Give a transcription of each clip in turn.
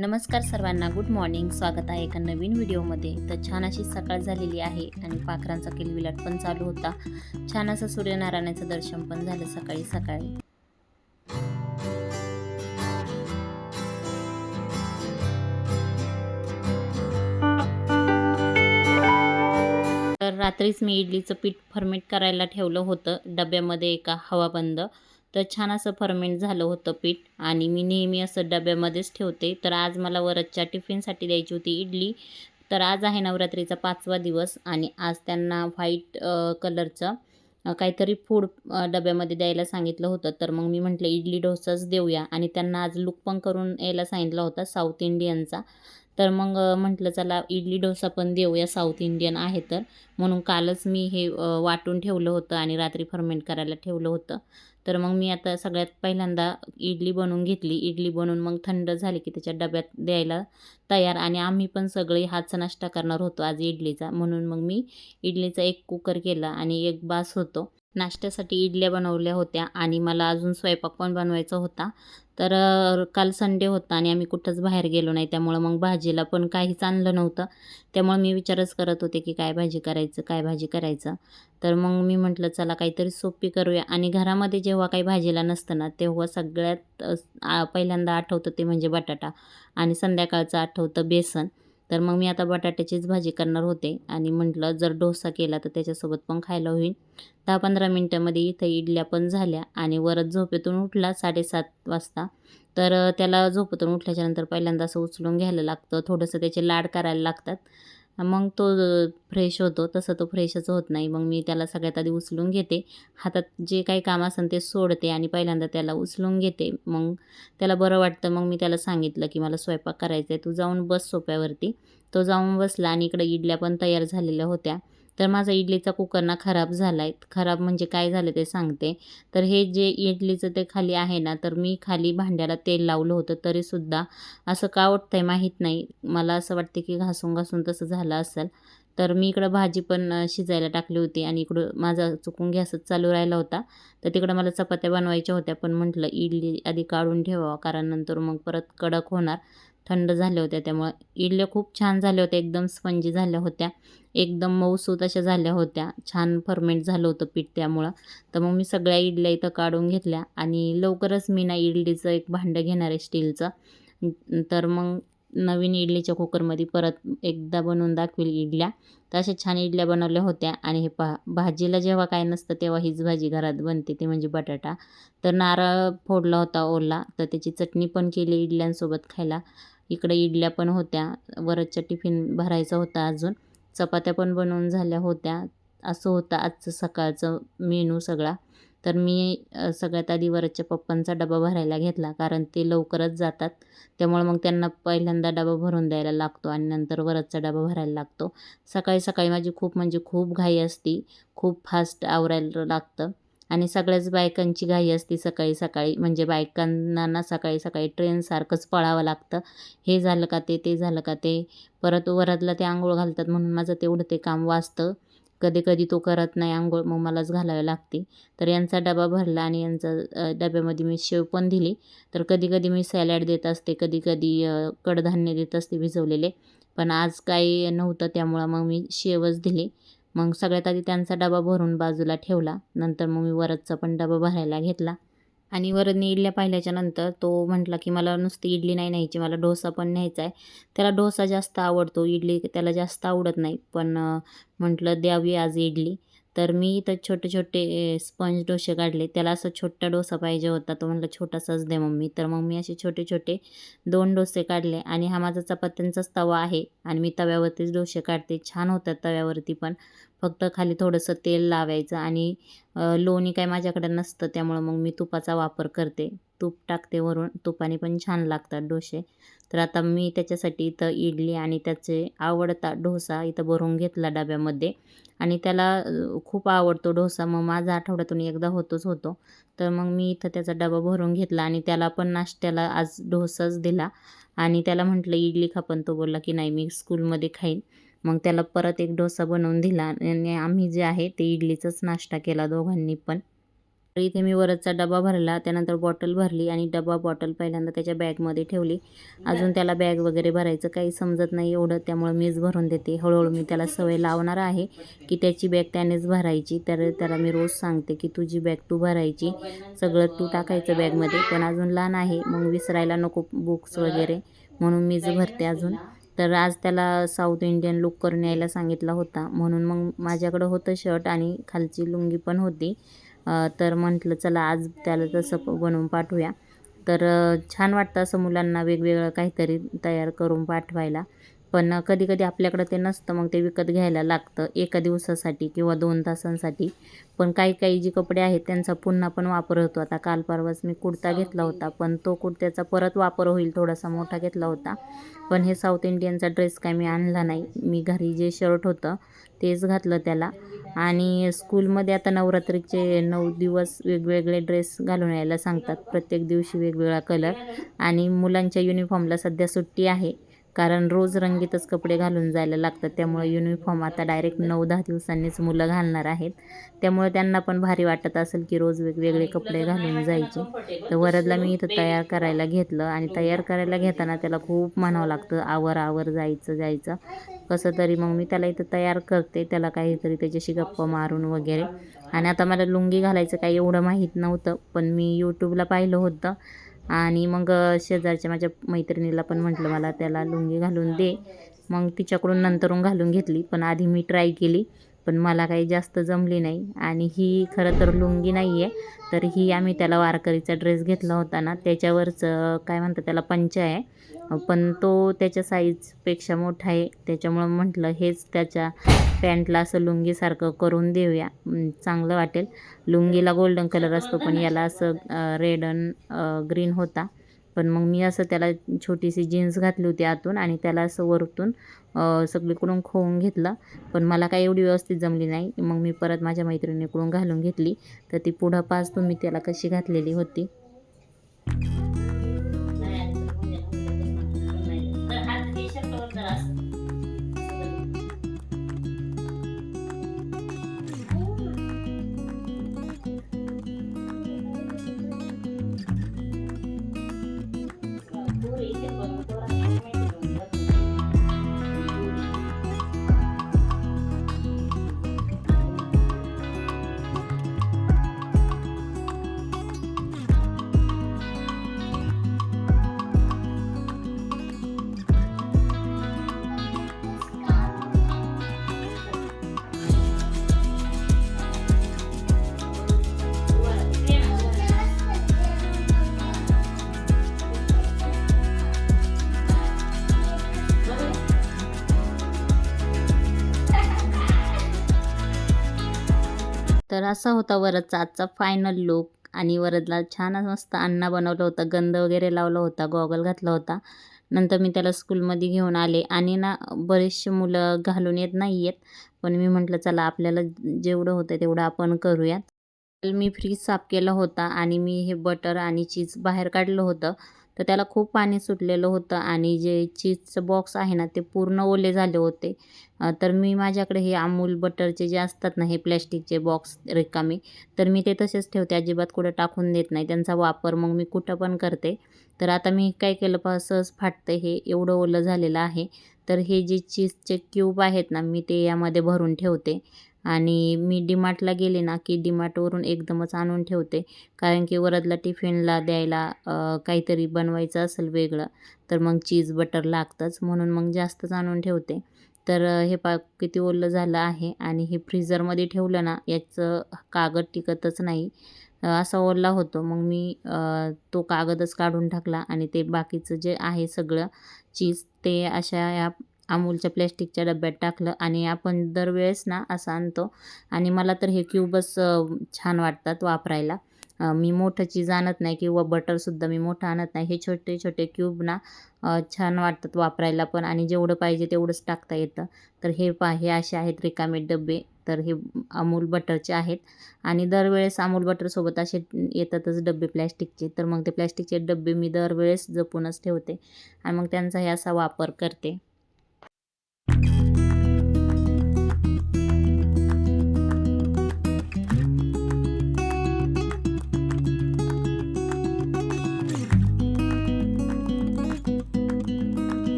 नमस्कार सर्वांना good morning स्वागत आहे एका नवीन व्हिडिओमध्ये. तर छान अशी सकाळ झालेली आहे आणि पाखरांचा किलविलाट पण चालू होता. छान असं सूर्यनारायणाचं दर्शन पण झालं सकाळी सकाळी. तर रात्रीच मी इडलीचं पीठ फर्मेट करायला ठेवलं होतं. डब्यामध्ये एका हवाबंद तर छान असं फर्मेंट झालं होतं पीठ आणि मी नेहमी असं डब्यामध्येच ठेवते. तर आज मला वरच्या टिफिनसाठी द्यायची होती इडली. तर आज आहे नवरात्रीचा पाचवा दिवस आणि आज त्यांना व्हाईट कलरचं काहीतरी फूड डब्यामध्ये द्यायला सांगितलं होतं. तर मग मी म्हटलं इडली डोसाच देऊया. आणि त्यांना आज लुक पण करून यायला सांगितला होता साऊथ इंडियनचा. तर मग म्हटलं चला इडली डोसा पण देऊया साऊथ इंडियन आहे तर. म्हणून कालच मी हे वाटून ठेवलं होतं आणि रात्री फर्मेंट करायला ठेवलं होतं. तर मग मी आता सगळ्यात पहिल्यांदा इडली बनवून घेतली. इडली बनवून मग थंड झाली की त्याच्या डब्यात द्यायला तयार आणि आम्ही पण सगळे हाच नाश्ता करणार होतो आज इडलीचा. म्हणून मग मी इडलीचा एक कुकर केला आणि एक बास होतो. नाश्त्यासाठी इडल्या बनवल्या होत्या आणि मला अजून स्वयंपाक पण बनवायचा होता. तर काल संडे होता आणि आम्ही कुठंच बाहेर गेलो नाही. त्यामुळं मग भाजीला पण काहीच आणलं नव्हतं. त्यामुळे मी विचारच करत होते की काय भाजी करायचं काय भाजी करायचं. तर मग मी म्हटलं चला काहीतरी सोपी करूया. आणि घरामध्ये जेव्हा काही भाजीला नसतं ना तेव्हा सगळ्यात पहिल्यांदा आठवतं ते म्हणजे बटाटा आणि संध्याकाळचं आठवतं बेसन. तर मग मी आता बटाट्याचीच भाजी करणार होते आणि म्हटलं जर डोसा केला तर त्याच्यासोबत पण खायला होईल. दहा पंधरा मिनटामध्ये इथं इडल्या पण झाल्या आणि वरच झोपेतून उठला साडेसात वाजता. तर त्याला झोपेतून उठल्याच्यानंतर पहिल्यांदा असं उचलून घ्यायला लागतं. थोडंसं त्याचे लाड करायला लागतात. मग तो फ्रेश होतो. तसं तो फ्रेशच होत नाही. मग मी त्याला सगळ्यात आधी उचलून घेते. हातात जे काही काम असेल ते सोडते आणि पहिल्यांदा त्याला उचलून घेते. मग त्याला बरं वाटतं. मग मी त्याला सांगितलं की मला स्वयंपाक करायचा आहे तू जाऊन बस सोप्यावरती. तो जाऊन बसला आणि इकडे इडल्या पण तयार झालेल्या होत्या. तर माझा इडलीचा कुकर ना खराब झाला आहे खराब म्हणजे काय झालं ते सांगते. तर हे जे इडलीचं ते खाली आहे ना तर मी खाली भांड्याला तेल लावलं होतं तरीसुद्धा असं का वाटतंय माहीत नाही. मला असं वाटते की घासून घासून तसं झालं असेल. तर मी इकडं भाजी पण शिजायला टाकली होती आणि इकडं माझा चुकून गॅसच चालू राहिला होता. तर तिकडं मला चपात्या बनवायच्या होत्या पण म्हटलं इडली आधी काढून ठेवावं कारण नंतर मग परत कडक होणार. थंड झाल्या होत्या त्यामुळं इडल्या खूप छान झाल्या होत्या एकदम स्पंजी झाल्या होत्या एकदम मऊसूत अशा झाल्या होत्या छान फर्मेंट झालं होतं पीठ त्यामुळं. तर मग मी सगळ्या इडल्या इथं काढून घेतल्या आणि लवकरच मी ना इडलीचं एक भांडं घेणार आहे स्टीलचं. तर मग नवीन इडलीच्या कुकरमध्ये परत एकदा बनवून दाखवेल इडल्या. तर अशा छान इडल्या बनवल्या होत्या. आणि हे पहा भाजीला जेव्हा काय नसतं तेव्हा हीच भाजी घरात बनते ती म्हणजे बटाटा. तर नारळ फोडला होता ओला तर त्याची चटणी पण केली इडल्यांसोबत खायला. इकडे इडल्या पण होत्या. वरच्या टिफिन भरायचा होता अजून. चपात्या पण बनवून झाल्या होत्या. असं होतं आजचं सकाळचं मेनू सगळा. तर मी सगळ्यात आधी वरच्या पप्पांचा डबा भरायला घेतला कारण ते लवकरच जातात. त्यामुळे मग त्यांना पहिल्यांदा डबा भरून द्यायला लागतो आणि नंतर वरचा डबा भरायला लागतो. सकाळी सकाळी माझी खूप म्हणजे खूप घाई असती. खूप फास्ट आवरायला लागतं. आणि सगळ्याच बायकांची घाई असते सकाळी सकाळी. म्हणजे बायकांना ना सकाळी सकाळी ट्रेनसारखंच पळावं लागतं. हे झालं का ते ते झालं का ते. परत वरातला ते आंघोळ घालतात म्हणून माझं तेवढं ते काम वाचतं. कधी कधी तो करत नाही आंघोळ मग मलाच घालावी लागते. तर यांचा डबा भरला आणि यांचा डब्यामध्ये मी शेव पण दिली. तर कधी कधी मी सॅलॅड देत असते कधी कधी कडधान्य देत असते भिजवलेले. पण आज काही नव्हतं त्यामुळं मग मी शेवच दिली. मग सगळ्यात आधी त्यांचा डबा भरून बाजूला ठेवला. नंतर मग मी वरदचा पण डबा भरायला घेतला. आणि वरदने इडल्या पाहिल्याच्या नंतर तो म्हटला की मला नुसती इडली नाही न्यायची मला डोसा पण न्यायचा आहे. त्याला डोसा जास्त आवडतो इडली त्याला जास्त आवडत नाही पण म्हटलं द्यावी आज इडली. तर मी इथं छोटे छोटे स्पंज डोसे काढले. त्याला असं छोटा डोसा पाहिजे होता. तो म्हटलं छोटासाच दे मम्मी. तर मग मी असे छोटे छोटे दोन डोसे काढले. आणि हा माझा चपात्यांचाच तवा आहे. आणि मी तव्यावरतीच डोसे काढते. छान होतात तव्यावरती पण. फक्त खाली थोडंसं तेल लावायचं. आणि लोणी काय माझ्याकडे नसतं. त्यामुळं मग मी तुपाचा वापर करते. तूप टाकते वरून. तुपाने पण छान लागतात डोसे. तर आता मी त्याच्यासाठी इथं इडली आणि त्याचे आवडता डोसा इथं भरून घेतला डब्यामध्ये. आणि त्याला खूप आवडतो डोसा. मग माझा आठवड्यातून एकदा होतोच होतो. तर मग मी इथं त्याचा डबा भरून घेतला आणि त्याला पण नाश्त्याला आज डोसाच दिला. आणि त्याला म्हटलं इडली खा. पण तो बोलला की नाही मी स्कूलमध्ये खाईन. मग त्याला परत एक डोसा बनवून दिला. आणि आम्ही जे आहे ते इडलीचाच नाश्ता केला दोघांनी पण. तर इथे मी वरचा डबा भरला त्यानंतर बॉटल भरली आणि डबा बॉटल पहिल्यांदा त्याच्या बॅगमध्ये ठेवली. अजून त्याला बॅग वगैरे भरायचं काही समजत नाही एवढं त्यामुळं मीच भरून देते. हळूहळू मी त्याला सवय लावणार आहे की त्याची बॅग त्यानेच भरायची. तर त्याला मी रोज सांगते की तुझी बॅग तू भरायची सगळं तू टाकायचं बॅगमध्ये. पण अजून लहान आहे मग विसरायला नको बुक्स वगैरे म्हणून मीच भरते अजून. तर आज त्याला साऊथ इंडियन लुक करून यायला सांगितला होता. म्हणून मग माझ्याकडं होतं शर्ट आणि खालची लुंगी पण होती. तर म्हटलं चला आज त्याला तसं बनवून पाठवूया. तर छान वाटतं असं मुलांना वेगवेगळं काहीतरी तयार करून पाठवायला. पण कधी कधी आपल्याकडं ते नसतं मग ते विकत घ्यायला लागतं एका दिवसासाठी किंवा दोन तासांसाठी. पण काही काही जे कपडे आहेत त्यांचा पुन्हा पण वापर होतो. आता काल परवाच मी कुर्ता घेतला होता पण तो कुर्त्याचा परत वापर होईल थोडासा मोठा घेतला होता. पण हे साऊथ इंडियनचा ड्रेस काय मी आणला नाही. मी घरी जे शर्ट होतं तेच घातलं त्याला. आणि स्कूलमध्ये आता नवरात्रीचे नऊ दिवस वेगवेगळे ड्रेस घालून यायला सांगतात. प्रत्येक दिवशी वेगवेगळा कलर. आणि मुलांच्या युनिफॉर्मला सध्या सुट्टी आहे. कारण रोज रंगीतच कपडे घालून जायला लागतात. त्यामुळे युनिफॉर्म आता डायरेक्ट नऊ दहा दिवसांनीच मुलं घालणार आहेत. त्यामुळे त्यांना पण भारी वाटत असेल की रोज वेगवेगळे कपडे घालून जायचे. तर वरदला मी इथं तयार करायला घेतलं आणि तयार करायला घेताना त्याला खूप म्हणावं लागतं आवर आवर जायचं जायचं. कसं तरी मग मी त्याला इथं तयार करते. त्याला काहीतरी त्याच्याशी गप्पा मारून वगैरे. आणि आता मला लुंगी घालायचं काही एवढं माहीत नव्हतं पण मी यूट्यूबला पाहिलं होतं. आणि मग शेजारच्या माझ्या मैत्रिणीला पण म्हटलं मला त्याला लुंगी घालून दे. मग तिच्याकडून नंतरून घालून घेतली. पण आधी मी ट्राय केली. पण मला काही जास्त जमली नाही. आणि ही खरं तर लुंगी नाही आहे तर ही आम्ही त्याला वारकरीचा ड्रेस घेतला होता ना त्याच्यावरचं काय म्हणतात त्याला पंचा आहे. पण तो त्याच्या साईजपेक्षा मोठा आहे. त्याच्यामुळं म्हटलं हेच त्याच्या पॅन्टला असं लुंगीसारखं करून देऊया. चांगलं वाटेल. लुंगीला गोल्डन कलर असतो पण याला असं रेड अन ग्रीन होता. पण मग मी असं त्याला छोटीशी जीन्स घातली होती आतून आणि त्याला असं वरतून सगळीकडून खोवून घेतलं. पण मला काही एवढी व्यवस्थित जमली नाही. मग मी परत माझ्या मैत्रिणीकडून घालून घेतली. तर ती पुढं पाच तुम्ही त्याला कशी घातलेली होती? तर असा होता वरदचा आजचा फायनल लुक आणि वरदला छान मस्त अन्न बनवलं होतं गंध वगैरे लावला होता गॉगल घातला होता. नंतर मी त्याला स्कूलमध्ये घेऊन आले. आणि ना बरेचसे मुलं घालून येत नाही आहेत पण मी म्हटलं चला आपल्याला जेवढं होतं तेवढं आपण करूयात. मी फ्रीज साफ केला होता. आणि मी हे बटर आणि चीज बाहेर काढलं होतं. तर त्याला खूप पाणी सुटलेलं होतं आणि जे चीजचं बॉक्स आहे ना ते पूर्ण ओले झाले होते. तर मी माझ्याकडे हे अमूल बटरचे जे असतात ना हे प्लॅस्टिकचे बॉक्स रिकामे तर मी ते तसेच ठेवते. अजिबात कुठं टाकून देत नाही. त्यांचा वापर मग मी कुठं पण करते. तर आता मी काय केलं पा सहज फाटतं हे. एवढं ओलं झालेलं आहे. तर हे जे चीजचे क्यूब आहेत ना मी ते यामध्ये भरून ठेवते. आणि मी डीमार्टला गेले ना की डीमार्टवरून एकदमच आणून ठेवते. कारण की वरदला टिफिनला द्यायला काहीतरी बनवायचं असेल वेगळं तर मग चीज बटर लागतंच. म्हणून मग जास्तच आणून ठेवते. तर हे पा किती ओलं झालं आहे. आणि हे फ्रीझरमध्ये ठेवलं ना याचं कागद टिकतच नाही. असा ओला होतो. मग मी तो कागदच काढून टाकला आणि ते बाकीचं जे आहे सगळं चीज ते अशा या अमूलच्या प्लॅस्टिकच्या डब्यात टाकलं आणि आपण दरवेळेस ना असं आणतो. आणि मला तर हे क्यूबच छान वाटतात वापरायला. मी मोठं चीज आणत नाही किंवा बटरसुद्धा मी मोठं आणत नाही. हे छोटे छोटे क्यूब ना छान वाटतात वापरायला पण आणि जेवढं पाहिजे तेवढंच टाकता येतं. तर हे पा हे असे आहेत रिकामे डबे. तर हे अमूल बटरचे आहेत. आणि दरवेळेस अमूल बटरसोबत असे येतातच डबे प्लॅस्टिकचे. तर मग ते प्लॅस्टिकचे डबे मी दरवेळेस जपूनच ठेवते आणि मग त्यांचा हे असा वापर करते.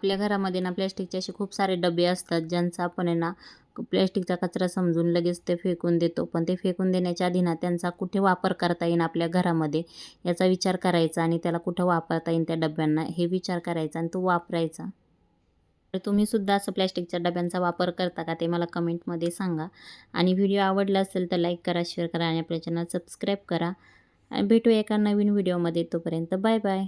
आपल्या घरामध्ये ना प्लॅस्टिकचे असे खूप सारे डबे असतात ज्यांचा आपण आहे ना प्लॅस्टिकचा कचरा समजून लगेच ते फेकून देतो. पण ते फेकून देण्याच्या आधी ना त्यांचा कुठे वापर करता येईल आपल्या घरामध्ये याचा विचार करायचा आणि त्याला कुठं वापरता येईल त्या डब्यांना हे विचार करायचा आणि तो वापरायचा. तर तुम्हीसुद्धा असं प्लॅस्टिकच्या डब्यांचा वापर करता का ते मला कमेंटमध्ये सांगा. आणि व्हिडिओ आवडला असेल तर लाईक करा शेअर करा आणि आपल्या चॅनल सबस्क्राईब करा. आणि भेटूया एका नवीन व्हिडिओमध्ये तोपर्यंत बाय बाय.